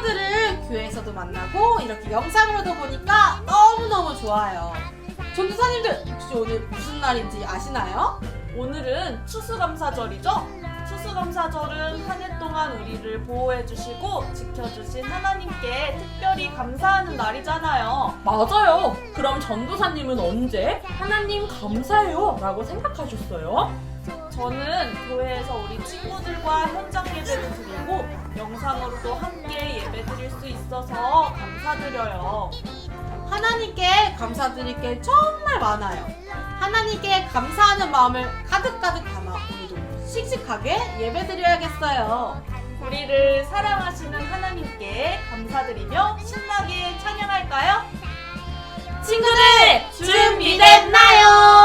친구들을 교회에서도 만나고 이렇게 영상으로도 보니까 너무너무 좋아요. 전도사님들, 혹시 오늘 무슨 날인지 아시나요? 오늘은 추수감사절이죠? 추수감사절은 한 해 동안 우리를 보호해주시고 지켜주신 하나님께 특별히 감사하는 날이잖아요. 맞아요. 그럼 전도사님은 언제 하나님 감사해요 라고 생각하셨어요? 저는 교회에서 우리 친구들과 현장 예배를 드리고 영상으로도 함께 예배 드릴 수 있어서 감사드려요. 하나님께 감사드릴 게 정말 많아요. 하나님께 감사하는 마음을 가득가득 담아 오늘도 씩씩하게 예배 드려야겠어요. 우리를 사랑하시는 하나님께 감사드리며 신나게 찬양할까요? 친구들 준비됐나요?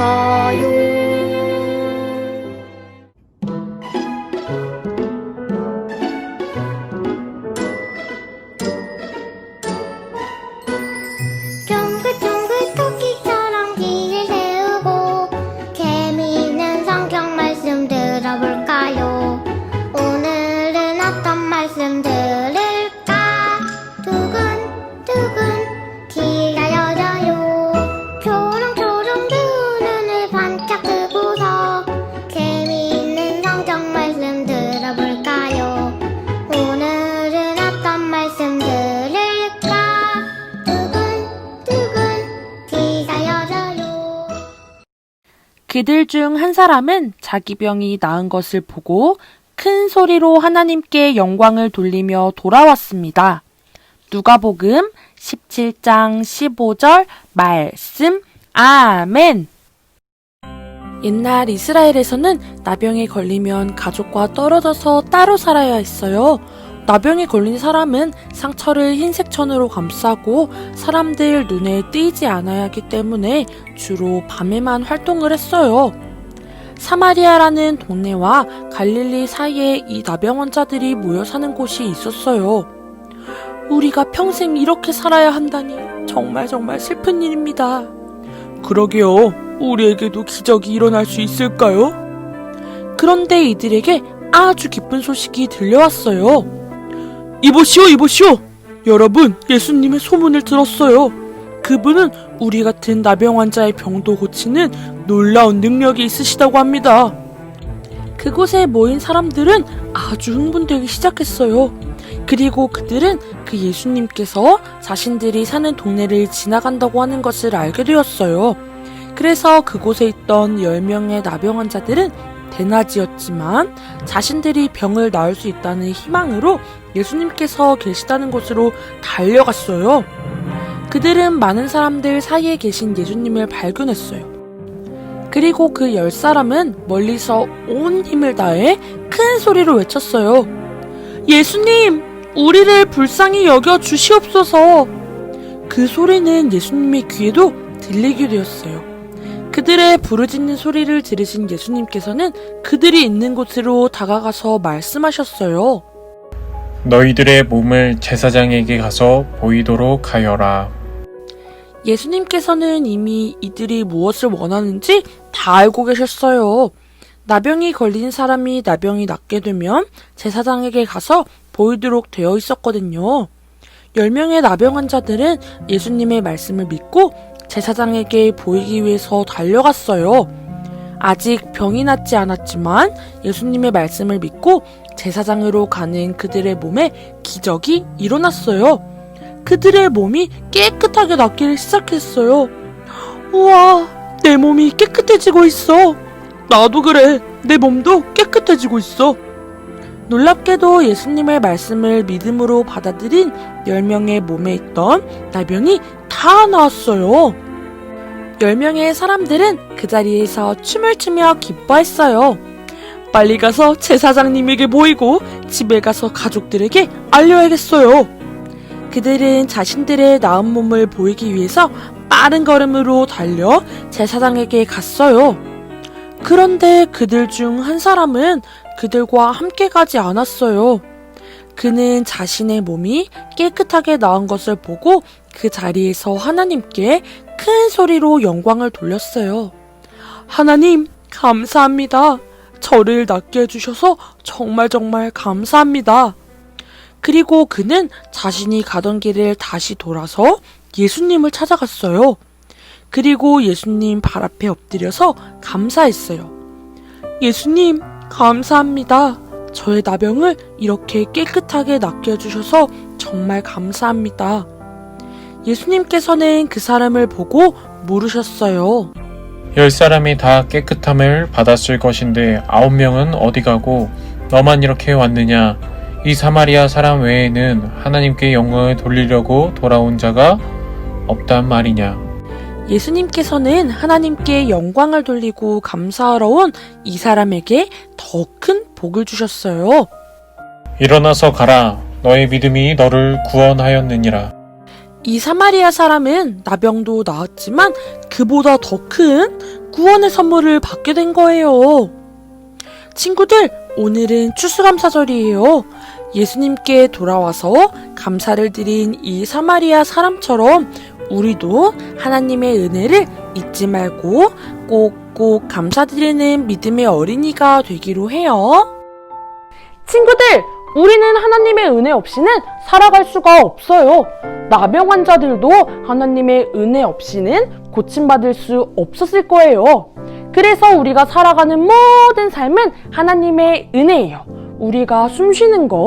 Ohio. 그들 중 한 사람은 자기 병이 나은 것을 보고 큰 소리로 하나님께 영광을 돌리며 돌아왔습니다. 누가복음 17장 15절 말씀 아멘. 옛날 이스라엘에서는 나병에 걸리면 가족과 떨어져서 따로 살아야 했어요. 나병에 걸린 사람은 상처를 흰색 천으로 감싸고 사람들 눈에 띄지 않아야 하기 때문에 주로 밤에만 활동을 했어요. 사마리아라는 동네와 갈릴리 사이에 이 나병 환자들이 모여 사는 곳이 있었어요. 우리가 평생 이렇게 살아야 한다니 정말 정말 슬픈 일입니다. 그러게요. 우리에게도 기적이 일어날 수 있을까요? 그런데 이들에게 아주 기쁜 소식이 들려왔어요. 이보시오, 이보시오! 여러분, 예수님의 소문을 들었어요. 그분은 우리 같은 나병 환자의 병도 고치는 놀라운 능력이 있으시다고 합니다. 그곳에 모인 사람들은 아주 흥분되기 시작했어요. 그리고 그들은 그 예수님께서 자신들이 사는 동네를 지나간다고 하는 것을 알게 되었어요. 그래서 그곳에 있던 10명의 나병 환자들은 대낮이었지만 자신들이 병을 나을 수 있다는 희망으로 예수님께서 계시다는 곳으로 달려갔어요. 그들은 많은 사람들 사이에 계신 예수님을 발견했어요. 그리고 그 열 사람은 멀리서 온 힘을 다해 큰 소리로 외쳤어요. 예수님, 우리를 불쌍히 여겨 주시옵소서. 그 소리는 예수님의 귀에도 들리게 되었어요. 그들의 부르짖는 소리를 들으신 예수님께서는 그들이 있는 곳으로 다가가서 말씀하셨어요. 너희들의 몸을 제사장에게 가서 보이도록 하여라. 예수님께서는 이미 이들이 무엇을 원하는지 다 알고 계셨어요. 나병이 걸린 사람이 나병이 낫게 되면 제사장에게 가서 보이도록 되어 있었거든요. 10명의 나병 환자들은 예수님의 말씀을 믿고 제사장에게 보이기 위해서 달려갔어요. 아직 병이 낫지 않았지만 예수님의 말씀을 믿고 제사장으로 가는 그들의 몸에 기적이 일어났어요. 그들의 몸이 깨끗하게 낫기를 시작했어요. 우와, 내 몸이 깨끗해지고 있어. 나도 그래. 내 몸도 깨끗해지고 있어. 놀랍게도 예수님의 말씀을 믿음으로 받아들인 10명의 몸에 있던 나병이 다 나았어요. 10명의 사람들은 그 자리에서 춤을 추며 기뻐했어요. 빨리 가서 제사장님에게 보이고 집에 가서 가족들에게 알려야겠어요. 그들은 자신들의 나은 몸을 보이기 위해서 빠른 걸음으로 달려 제사장에게 갔어요. 그런데 그들 중 한 사람은 그들과 함께 가지 않았어요. 그는 자신의 몸이 깨끗하게 나은 것을 보고 그 자리에서 하나님께 큰 소리로 영광을 돌렸어요. 하나님, 감사합니다. 저를 낫게 해주셔서 정말 정말 감사합니다. 그리고 그는 자신이 가던 길을 다시 돌아서 예수님을 찾아갔어요. 그리고 예수님 발 앞에 엎드려서 감사했어요. 예수님, 감사합니다. 저의 나병을 이렇게 깨끗하게 낫게 해주셔서 정말 감사합니다. 예수님께서는 그 사람을 보고 물으셨어요. 열 사람이 다 깨끗함을 받았을 것인데 아홉 명은 어디 가고 너만 이렇게 왔느냐? 이 사마리아 사람 외에는 하나님께 영광을 돌리려고 돌아온 자가 없단 말이냐? 예수님께서는 하나님께 영광을 돌리고 감사하러 온 이 사람에게 더 큰 복을 주셨어요. 일어나서 가라. 너의 믿음이 너를 구원하였느니라. 이 사마리아 사람은 나병도 나았지만 그보다 더 큰 구원의 선물을 받게 된 거예요. 친구들, 오늘은 추수감사절이에요. 예수님께 돌아와서 감사를 드린 이 사마리아 사람처럼 우리도 하나님의 은혜를 잊지 말고 꼭꼭 감사드리는 믿음의 어린이가 되기로 해요. 친구들, 우리는 하나님의 은혜 없이는 살아갈 수가 없어요. 나병 환자들도 하나님의 은혜 없이는 고침받을 수 없었을 거예요. 그래서 우리가 살아가는 모든 삶은 하나님의 은혜예요. 우리가 숨 쉬는 것,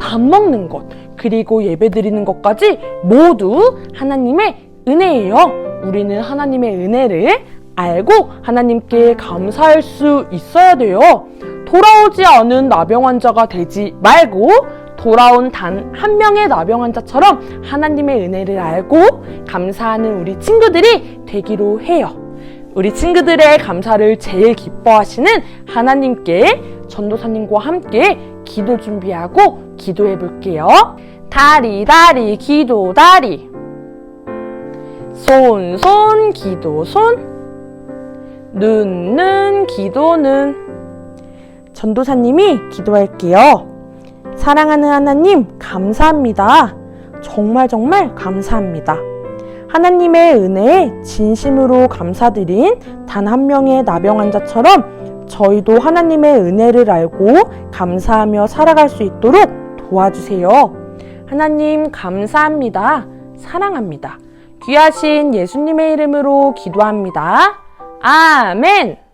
밥 먹는 것, 그리고 예배 드리는 것까지 모두 하나님의 은혜예요. 우리는 하나님의 은혜를 알고 하나님께 감사할 수 있어야 돼요. 돌아오지 않은 나병 환자가 되지 말고 돌아온 단 한 명의 나병 환자처럼 하나님의 은혜를 알고 감사하는 우리 친구들이 되기로 해요. 우리 친구들의 감사를 제일 기뻐하시는 하나님께 전도사님과 함께 기도 준비하고 기도해 볼게요. 다리, 다리, 기도, 다리. 손, 손, 기도, 손. 눈, 눈, 기도는. 전도사님이 기도할게요. 사랑하는 하나님, 감사합니다. 정말 정말 감사합니다. 하나님의 은혜에 진심으로 감사드린 단 한 명의 나병 환자처럼 저희도 하나님의 은혜를 알고 감사하며 살아갈 수 있도록 도와주세요. 하나님 감사합니다. 사랑합니다. 귀하신 예수님의 이름으로 기도합니다. 아멘.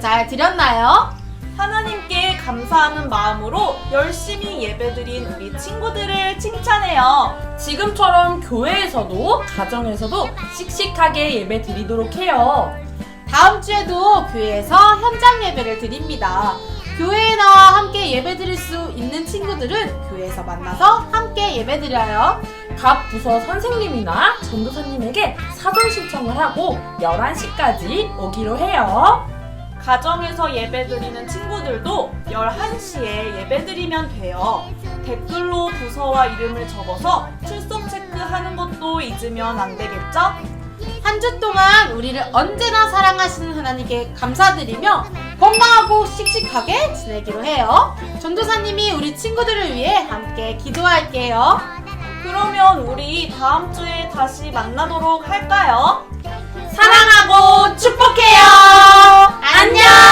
잘 드렸나요? 하나님께 감사하는 마음으로 열심히 예배드린 우리 친구들을 칭찬해요. 지금처럼 교회에서도 가정에서도 씩씩하게 예배 드리도록 해요. 다음 주에도 교회에서 현장 예배를 드립니다. 교회에 나와 함께 예배 드릴 수 있는 친구들은 교회에서 만나서 함께 예배 드려요. 각 부서 선생님이나 전도사님에게 사전 신청을 하고 11시까지 오기로 해요. 가정에서 예배드리는 친구들도 11시에 예배드리면 돼요. 댓글로 부서와 이름을 적어서 출석 체크하는 것도 잊으면 안 되겠죠? 한 주 동안 우리를 언제나 사랑하시는 하나님께 감사드리며 건강하고 씩씩하게 지내기로 해요. 전도사님이 우리 친구들을 위해 함께 기도할게요. 그러면 우리 다음 주에 다시 만나도록 할까요? 사랑하고 축복해요. 안녕!